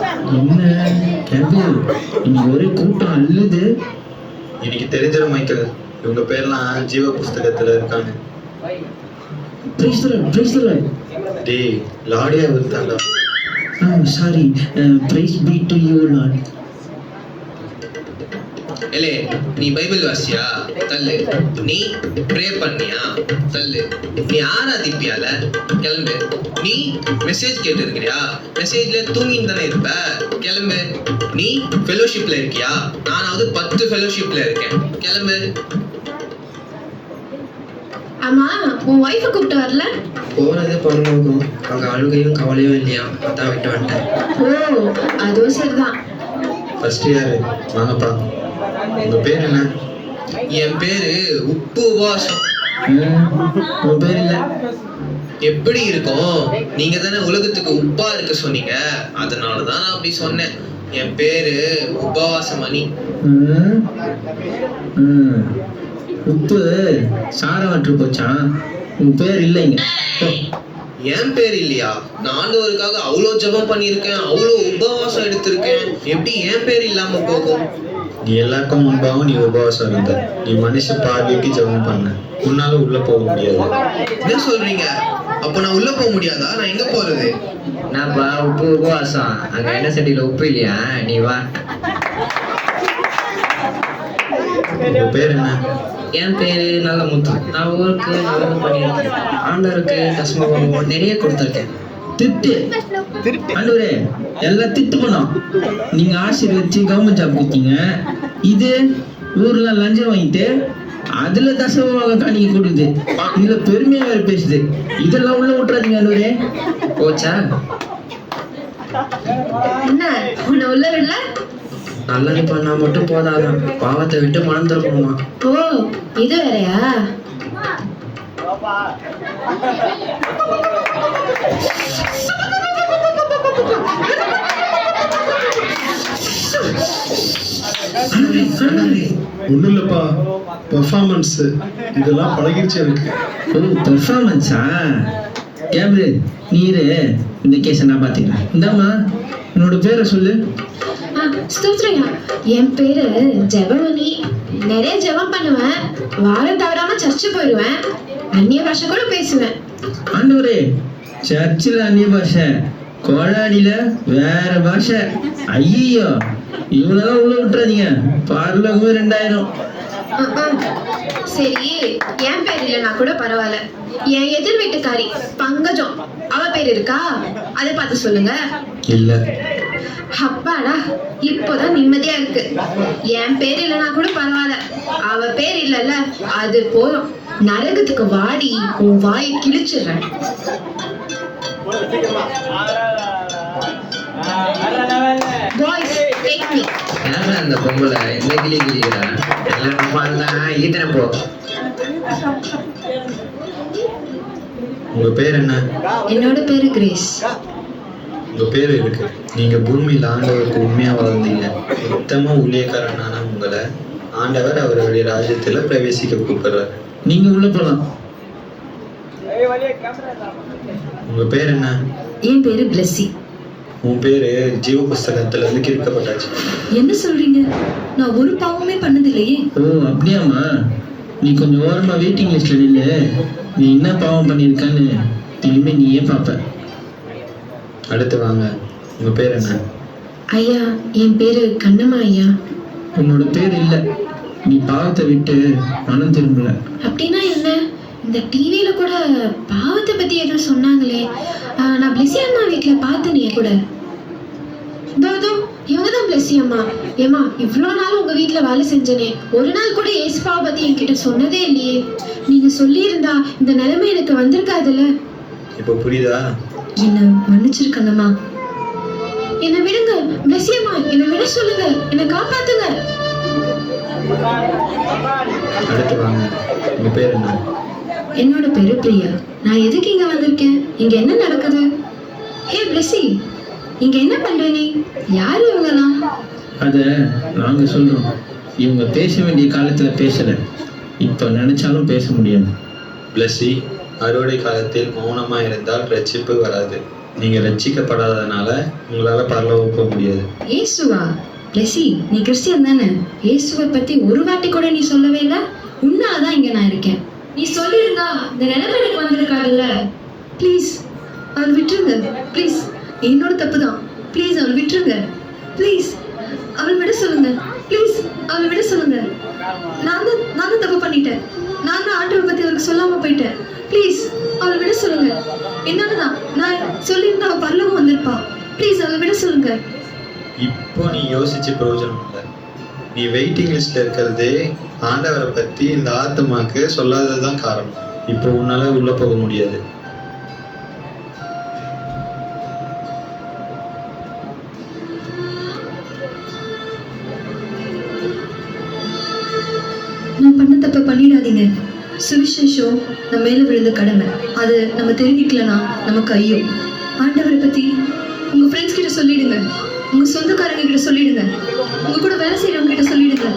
என்ன? இன்னைக்கு ஒரே கூட்டம் அள்ளுது இன்னைக்கு தெரிஞ்சிடும் மைக்கேல். இவங்க பேர்லாம் ஜீவ புஸ்தகத்துல இருக்காங்க. பிரைஸ் தர பிரைஸ் தர டேய் லாடியா விருத்தாண்டா sorry praise be to you lord ஏலே நீ பைபிள் வாசியா? தள்ளு. நீ ப்ரே பண்ணியா? தள்ளு. நீ ஆராதிப்பியால? கிளம்பு. நீ மெசேஜ் கேட்டு இருக்கிறியா மெசேஜ்ல தூங்கின்னு தானே இருப்ப? கிளம்பு. நீ ஃபெலோஷிப்ல இருக்கியா? நானாவது பத்து ஃபெலோஷிப்ல இருக்கேன். கிளம்பு. ஆமா உன் ஒய்ஃபை கூப்பிட்டு வரல? போறது பொண்ணுக்கும் அவங்க அழுகையும் கவலையும் இல்லையா? அதான் விட்டு வந்துட்டேன். ஓ அதுவும் சரிதான். ஃபர்ஸ்ட் இயர் வாங்கப்பா. உங்க பேர் என்ன? என் பேரு உப்பு உபவாசம் உன் பேர் இல்லை எப்படி இருக்கும்? நீங்க தானே உலகத்துக்கு உப்பா இருக்க சொன்னீங்க. அதனால தான் நான் அப்படி சொன்னேன். என் பேரு உபவாச மணி ம். ம். உப்பு சாரவற்று போச்சான் உன் பேர் இல்லைங்க. என் பேர் இல்லையா? நான் ஆண்டவருக்காக அவ்வளோ ஜெபம் பண்ணியிருக்கேன் அவ்வளோ உபவாசம் எடுத்திருக்கேன். எப்படி என் பேர் இல்லாம போகும்? நீ எல்லாருக்கும் முன்பாகவும் நீ உபவாசம் இருந்த நீ மனுஷ பார்வைக்கு ஜெபம் பண்ண. உன்னால உள்ள போக முடியாது. என்ன சொல்றீங்க? அப்ப நான் உள்ள போக முடியாதா? நான் எங்க போறது? என்னப்பா உப்பு உபவாசம். அங்க என்ன சட்டியில உப்பு இல்லையா? நீ வா. உங்க பேர் என்ன? என் பேரு நல்ல முத்து நான் ஊருக்கு நல்லது பண்ணியிருக்கேன் ஆண்டவருக்கு தஸ்மபம் நிறைய கொடுத்துருக்கேன். திட்டு. ஆண்டவரே எல்லாம் திட்டு பண்ணோம். நீங்க ஆசீர்வதிச்சு கவர்மெண்ட் ஜாப் கொடுத்தீங்க. இது ஊர்ல லஞ்சம் வாங்கிட்டு அதுல தசமமாக காணிக்க கொடுக்குது இதுல பெருமையா வேற பேசுது. இதெல்லாம் உள்ள விட்டுறாதீங்க ஆண்டவரே போச்சா? என்ன? உன்னை உள்ள விடல? நல்லது பண்ணா மட்டும் போதாதான் பாவத்தை விட்டு மனம் திருப்பணுமா ஓ இது வேறயா? ஒன்றும் இல்லைப்பா பெர்ஃபார்மன்ஸ் இதெல்லாம் பழகிருச்சு எனக்கு. பெர்ஃபார்மன்ஸா கேப்ரு நீரு இந்த கேஸை நான் பார்த்துக்கிறேன். இந்தாம்மா உன்னோட பேரை சொல்லு. ஸ்தோத்ரையா என் பேரு ஜெபமணி நிறைய ஜெபம் பண்ணுவேன். வாரம் தவறாம சர்ச்சு போயிடுவேன் அந்நிய பாஷை கூட பேசுவேன். ஆண்டவரே சர்ச்சில் அந்நிய பாஷை. கோடாடியில வேற பாஷை. ஐயோ இவ்வளோதான் உள்ள விட்டுறாதீங்க. பார்லகமே ரெண்டாயிரம். சரி என் பேர் இல்லைன்னா கூட பரவாயில்ல. என் எதிர் வீட்டுக்காரி பங்கஜம். அவ பேர் இருக்கா? அதை பார்த்து சொல்லுங்க. இல்ல. அப்பாடா இப்போதான் நிம்மதியா இருக்கு. என் பேர் இல்லைன்னா கூட பரவாயில்ல. அவ பேர் இல்லைல்ல அது போதும். நரகத்துக்கு வாடி உன் வாயை கிழிச்சிடுறேன். அந்த பொம்பளை இந்த கிளி கிளிக்கிறா எல்லாம் நம்ம தான் ஈத்தனை போ. உங்க பேர் என்ன? என்னோட பேரு கிரேஸ். உங்க பேர் இருக்கு நீங்க பூமியில ஆண்டவருக்கு உண்மையா வாழ்ந்தீங்க. உத்தம ஊழியக்காரனான உங்களை ஆண்டவர் அவருடைய ராஜ்யத்துல பிரவேசிக்க கூப்பிடுறாரு. நீங்க உள்ள போலாம். உங்க பேர் என்ன? என் பேரு பிளஸ்ஸி. உன் பேரு ஜீவ புஸ்தகத்துல இருந்து கிறுக்கப்பட்டாச்சு. என்ன சொல்றீங்க? நான் ஒரு பாவமே பண்ணதில்லையே. ஓ அப்படியாம்மா. நீ கொஞ்சம் ஓரமா வெயிட்டிங் லிஸ்ட்ல நில்லு. நீ என்ன பாவம் பண்ணியிருக்கான்னு இனிமே நீயே பார்ப்ப அடுத்து வாங்க. உங்க பேர் என்ன? ஐயா என் பேரு கண்ணம்மா ஐயா. உன்னோட பேர் இல்லை. நீ பாவத்தை விட்டு மனம் திரும்பல. அப்படின்னா என்ன இந்த டிவியில கூட பாவத்தை பத்தி ஏதோ சொன்னாங்களே. நான் பிளெஸி அம்மா வீட்ல பார்த்தனே கூட. இதோ இதோ இவங்க தான் பிளெஸி அம்மா. ஏமா இவ்வளோ நாள் உங்க வீட்ல வேலை செஞ்சனே. ஒரு நாள் கூட ஏசுபாவை பத்தி என்கிட்ட சொன்னதே இல்லையே. நீங்க சொல்லியிருந்தா இந்த நிலைமை எனக்கு வந்திருக்காதுல்ல. இப்போ புரியுதா? என்ன மன்னிச்சிருக்கணுமா என்னை விடுங்க பிளெஸி அம்மா என்னை விட சொல்லுங்க. என்னை காப்பாத்துங்க. அடுத்து வாங்க. உங்க பேர் என்ன? என்னோட பேரு பிரியா. நான் எதுக்கு இங்க வந்திருக்கேன்? இங்க என்ன நடக்குது? ஹே பிளஸி இங்க என்ன பண்ற நீ? யாரு இவங்கலாம் அதை நாங்க சொல்றோம். இவங்க பேச வேண்டிய காலத்துல பேசல. இப்ப நினைச்சாலும் பேச முடியாது. பிளஸி அறுவடை காலத்தில் மௌனமா இருந்தால் ரட்சிப்பு வராது. நீங்க ரட்சிக்கப்படாததுனால உங்களால பரலோகம் போக முடியாது. ஏசுவா பிளெஸி நீ கிறிஸ்டியன் தானே? இயேசுவை பத்தி ஒரு வாட்டி கூட நீ சொல்லவே இல்லை? உன்னாலதான் இங்க நான் இருக்கேன். நீ இந்த நிலைமை எனக்கு வந்திருக்காதுல்ல. ப்ளீஸ் அவள் விட்டுருங்க. ப்ளீஸ் என்னோட தப்பு தான் ப்ளீஸ் அவள் விட்டுருங்க. ப்ளீஸ் அவள் விட சொல்லுங்க. ப்ளீஸ் அவள் விட சொல்லுங்க. நான் தான் நான் தான் தப்பு பண்ணிட்டேன். நான் தான் ஆட்டோவை பற்றி அவருக்கு சொல்லாமல் போயிட்டேன். ப்ளீஸ் அவள் விட சொல்லுங்க. என்னன்னு தான் நான் சொல்லியிருந்தா அவள் பல்லவும் வந்திருப்பா. ப்ளீஸ் அவளை விட சொல்லுங்க. இப்போ நீ யோசிச்சு பிரயோஜனம் இல்லை. நீ வெயிட்டிங் லிஸ்ட்ல இருக்கிறதே ஆண்டவரை பத்தி இந்த ஆத்மாக்கு சொல்லாததுதான் காரணம். இப்போ உன்னால் உள்ளே போக முடியாது. நான் பண்ண தப்ப பண்ணிடாதீங்க. சுவிசேஷம் நம்ம மேல விழுந்த கடமை. அது நம்ம தெரிவிக்கலனா நமக்கு ஐயோ. ஆண்டவரை பத்தி உங்க ஃப்ரெண்ட்ஸ் கிட்ட சொல்லிடுங்க. உங்க சொந்தக்காரங்க கிட்ட சொல்லிடுங்க. உங்க கூட வேலை செய்யறவங்க கிட்ட சொல்லிடுங்க.